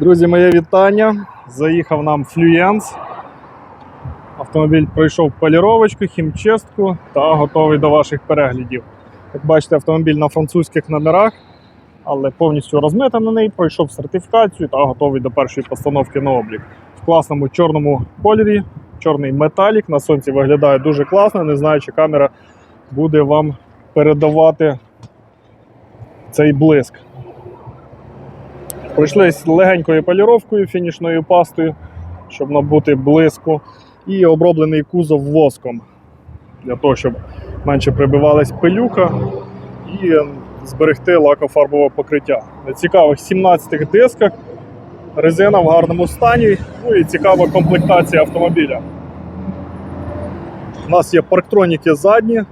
Друзі, моє вітання. Заїхав нам Флюєнс. Автомобіль пройшов поліровочку, хімчистку та готовий до ваших переглядів. Як бачите, автомобіль на французьких номерах, але повністю розмитаний, пройшов сертифікацію та готовий до першої постановки на облік. В класному чорному кольорі, чорний металік. На сонці виглядає дуже класно. Не знаю, чи камера буде вам передавати цей блиск. Пройшлись легенькою поліровкою, фінішною пастою, щоб набути блиску, і оброблений кузов воском для того, щоб менше прибивалась пилюка і зберегти лакофарбове покриття. На цікавих 17 дисках, резина в гарному стані, ну і цікава комплектація автомобіля. У нас є парктроніки задні,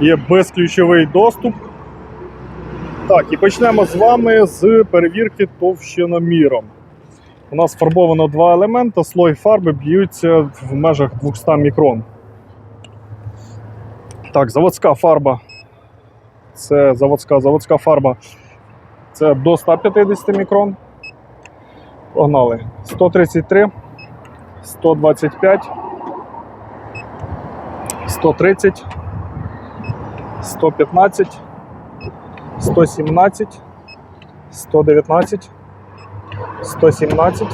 є безключовий доступ. Так, і почнемо з вами з перевірки товщиноміром. У нас фарбовано два елемента, слой фарби б'ються в межах 200 мікрон. Так, заводська фарба. Це заводська, заводська фарба. Це до 150 мікрон. Погнали. 133, 125, 130, 115. 117, 119, 117,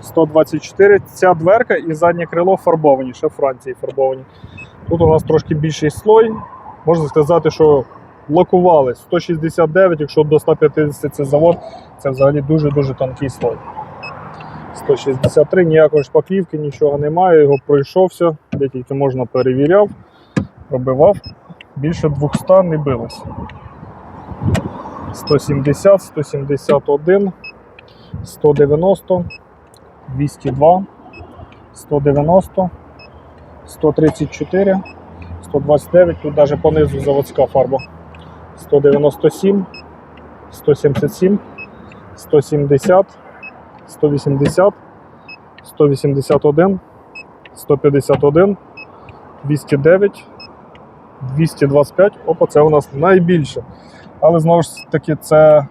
124. Ця дверка і заднє крило фарбовані, ще Франції фарбовані. Тут у нас трошки більший слой. Можна сказати, що лакували 169, якщо до 150 це завод, це взагалі дуже-дуже тонкий слой. 163, ніякої шпаклівки, нічого немає, його пройшовся, де тільки можна перевіряв, пробивав. Більше 200 не билось. 170, 171, 190, 202, 190, 134, 129, тут навіть понизу заводська фарба. 197, 177, 170, 180, 181, 151, 209, 225. Опа, це у нас найбільше. Але знову ж таки, це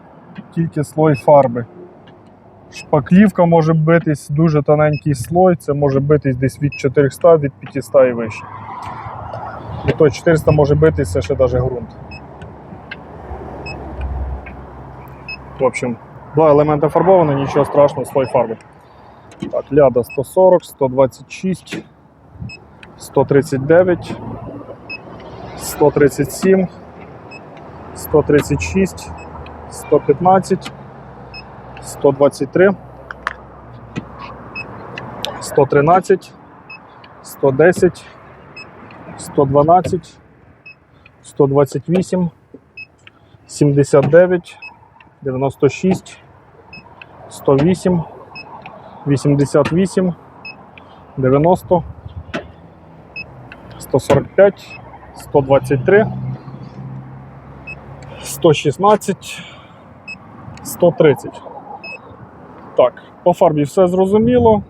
тільки слой фарби. Шпаклівка може битись дуже тоненький слой, це може битись десь від 400, від 500 і вище. І то 400 може битися ще навіть ґрунт. В общем, два елементи фарбовані, нічого страшного, слой фарби. Так, ляда 140, 126, 139, 137. 136, 115, 123, 113, 110, 112, 128, 79, 96, 108, 88, 90, 145, 123. 116, 130. Так, по фарбі все зрозуміло.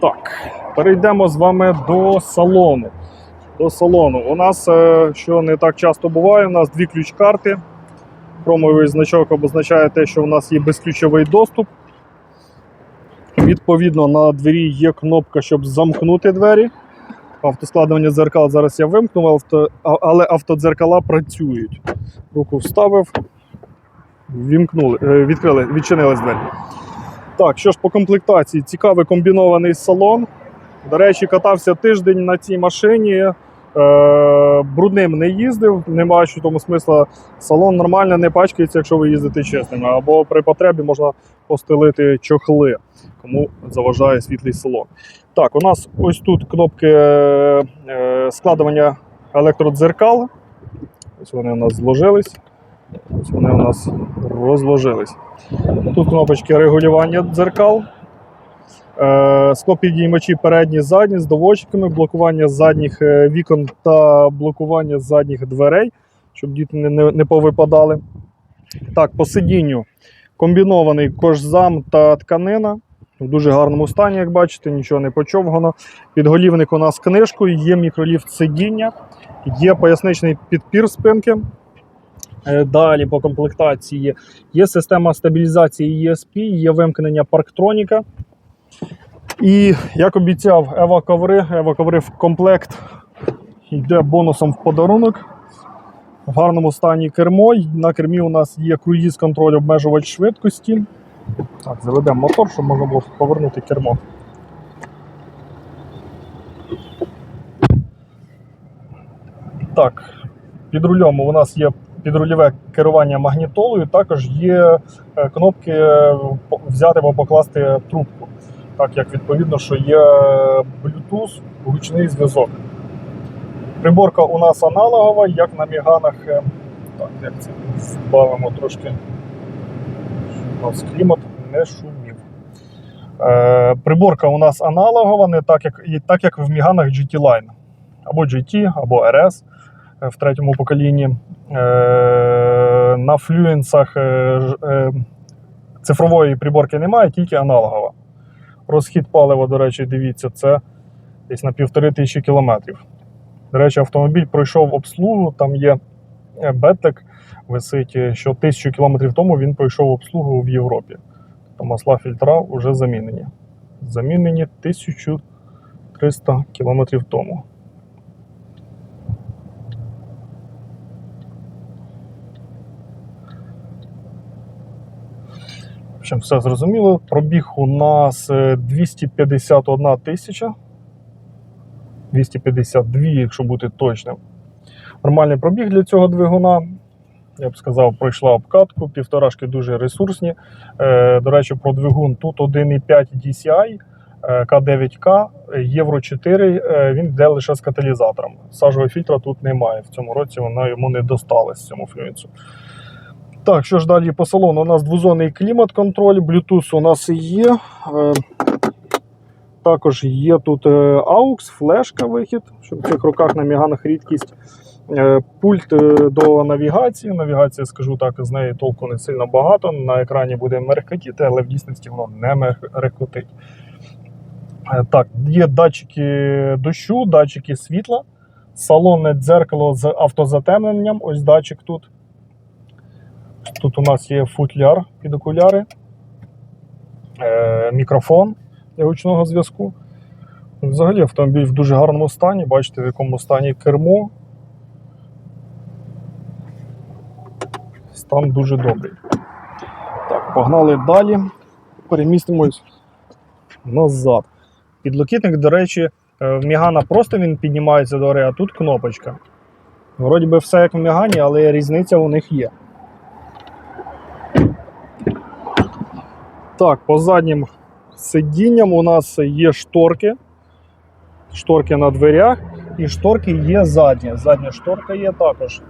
Так, перейдемо з вами до салону. До салону. У нас, е, що не так часто буває, у нас дві ключ-карти. Промовий значок обозначає те, що у нас є безключовий доступ. Відповідно, на двері є кнопка, щоб замкнути двері. Автоскладування дзеркал зараз я вимкнув, авто, але автодзеркала працюють. Руку вставив, вімкнули, е, відкрили, відчинились двері. Так, що ж по комплектації? Цікавий комбінований салон. До речі, катався тиждень на цій машині. Е, брудним не їздив, не бачу тому смисла. Салон нормально не пачкається, якщо ви їздите чесними. Або при потребі можна постелити чохли, кому заважає світлий салон. Так, у нас ось тут кнопки е, е, складування електродзеркал. Ось вони у нас зложились. Ось вони у нас розложились. Тут кнопочки регулювання дзеркал. Е, Склопідіймачі передні, задні з доводчиками, блокування задніх е, вікон та блокування задніх дверей, щоб діти не, не, повипадали. Так, по сидінню комбінований кожзам та тканина. В дуже гарному стані, як бачите, нічого не почовгано. Підголівник у нас книжкою, є мікроліфт сидіння, є поясничний підпір спинки. Е, Далі по комплектації є система стабілізації ESP, є вимкнення парктроніка. І як обіцяв, Ева коври, Ева коври в комплект йде бонусом в подарунок. В гарному стані кермо. На кермі у нас є круїз контроль обмежувач швидкості. Так, заведемо мотор, щоб можна було повернути кермо. Так, під рулем у нас є підрульове керування магнітолою, також є е, кнопки е, взяти або покласти трубку. Так як відповідно, що є Bluetooth, гучний зв'язок. Приборка у нас аналогова, як на міганах. е, Так, як це збавимо трошки. У нас клімат не шумів. Е, приборка у нас аналогова, не так як, і так як в міганах GT Line. Або GT, або RS е, в третьому поколінні. Е, на флюенсах е, е, цифрової приборки немає, тільки аналогова. Розхід палива, до речі, дивіться, це десь на півтори тисячі кілометрів. До речі, автомобіль пройшов обслугу, там є бетик, висить, е, що тисячу кілометрів тому він пройшов обслугу в Європі. Тобто масла фільтра вже замінені. Замінені 1300 кілометрів тому. В все зрозуміло. Пробіг у нас е, 251 тисяча. 252, якщо бути точним. Нормальний пробіг для цього двигуна. Я б сказав, пройшла обкатку, півторашки дуже ресурсні. Е, до речі, про двигун тут 1,5 DCI е, К9К, Євро 4, е, він йде лише з каталізатором. Сажового фільтра тут немає. В цьому році вона йому не досталась цьому флюенсу. Так, що ж далі по салону? У нас двозонний клімат-контроль, Bluetooth у нас є. Е, також є тут е, AUX, флешка вихід, що в цих руках на міганах рідкість. Е, Пульт до навігації. Навігація, скажу так, з неї толку не сильно багато. На екрані буде мерехтіти, але в дійсності воно не мерехтить. Е, Так, є датчики дощу, датчики світла, салонне дзеркало з автозатемненням. Ось датчик тут. Тут у нас є футляр під окуляри, е, мікрофон для гучного зв'язку. Взагалі автомобіль в дуже гарному стані. Бачите, в якому стані кермо. Стан дуже добрий. Так, погнали далі. Перемістимось назад. Підлокітник, до речі, е, в Мігана просто він піднімається до гори, а тут кнопочка. Вроді би все як в Мігані, але різниця у них є. Так, по заднім сидінням у нас є шторки. Шторки на дверях і шторки є задні. Задня шторка є також.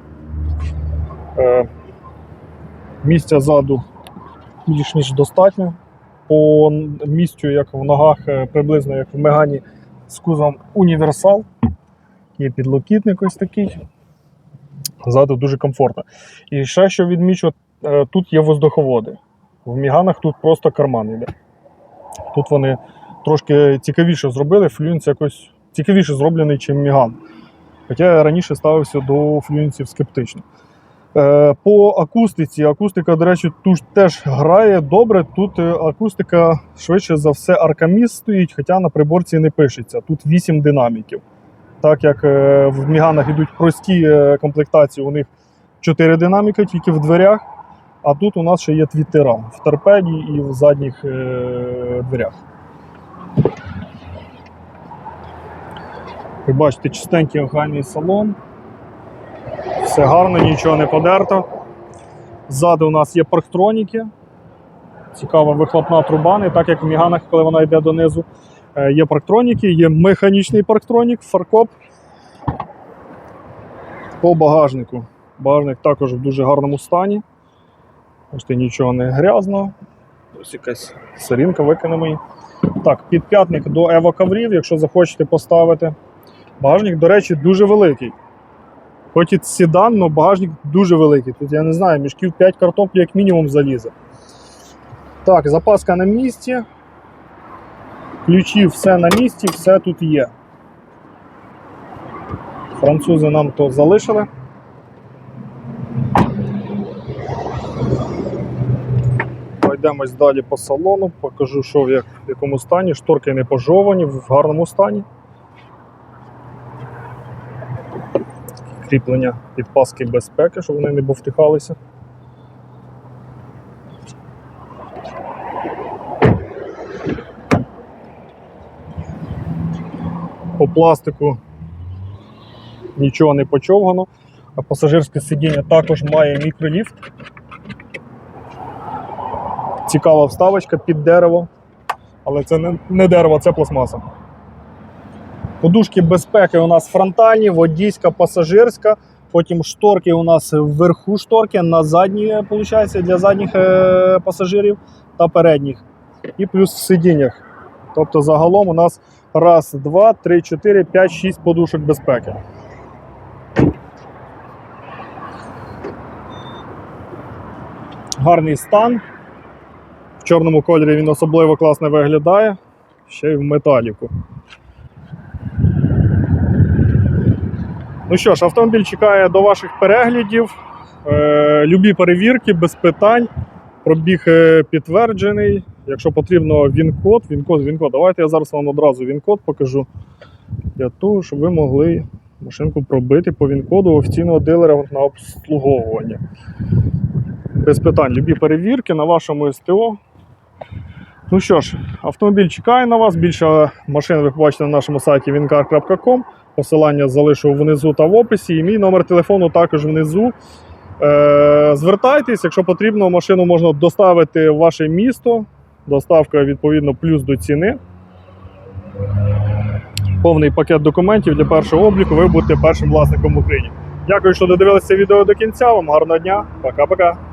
Е, місця ззаду більш ніж достатньо. По місцю, як в ногах, е, приблизно як в Мегані з кузовом універсал. Є підлокітник ось такий. Ззаду дуже комфортно. І ще що відмічу, е, тут є воздуховоди. В Міганах тут просто карман йде. Тут вони трошки цікавіше зробили, флюенс якось цікавіше зроблений, ніж Міган. Хоча я раніше ставився до флюенсів скептично. Е, По акустиці, акустика, до речі, тут теж грає добре. Тут е, акустика швидше за все аркаміс стоїть, хоча на приборці не пишеться. Тут 8 динаміків. Так як е, в Міганах йдуть прості комплектації, у них 4 динаміки тільки в дверях. А тут у нас ще є твіттера в торпеді і в задніх е, дверях. Ви бачите, чистенький охайний салон. Все гарно, нічого не подерто. Ззаду у нас є парктроніки. Цікава вихлопна труба, не так як в Міганах, коли вона йде донизу. Е, Є парктроніки, є механічний парктронік, фаркоп. По багажнику. Багажник також в дуже гарному стані. Бачите, нічого не грязно. Ось якась сирінка викинемо її. Так, підп'ятник до коврів, якщо захочете поставити. Багажник, до речі, дуже великий. Хоч і седан, але багажник дуже великий. Тут я не знаю, мішків 5 картоплі як мінімум залізе. Так, запаска на місці. Ключі все на місці, все тут є. Французи нам то залишили. Пройдемось далі по салону, покажу, що в як- в якому стані. Шторки не пожовані, в гарному стані. Кріплення підпаски безпеки, щоб вони не повтихалися. По пластику нічого не почовгано. А пасажирське сидіння також має мікроліфт. Цікава вставочка під дерево. Але це не, не дерево, це пластмаса. Подушки безпеки у нас фронтальні, водійська, пасажирська. Потім шторки у нас вверху шторки, на задні, виходить, для задніх е, пасажирів та передніх. І плюс в сидіннях. Тобто загалом у нас раз, два, три, чотири, п'ять, шість подушок безпеки. Гарний стан. Чорному кольорі він особливо класно виглядає. Ще й в металіку. Ну що ж, автомобіль чекає до ваших переглядів. Е, любі перевірки без питань. Пробіг е, підтверджений. Якщо потрібно він-код, він-код, він-код. Давайте я зараз вам одразу він-код покажу. Для того, щоб ви могли машинку пробити по він-коду офіційного дилера на обслуговування. Без питань, любі перевірки на вашому СТО. Ну що ж, автомобіль чекає на вас. Більше машин ви побачите на нашому сайті wincar.com. Посилання залишу внизу та в описі. І мій номер телефону також внизу. Е, звертайтесь, якщо потрібно, машину можна доставити в ваше місто. Доставка відповідно плюс до ціни. Повний пакет документів для першого обліку. Ви будете першим власником в Україні. Дякую, що додивилися відео до кінця. Вам гарного дня. Пока-пока.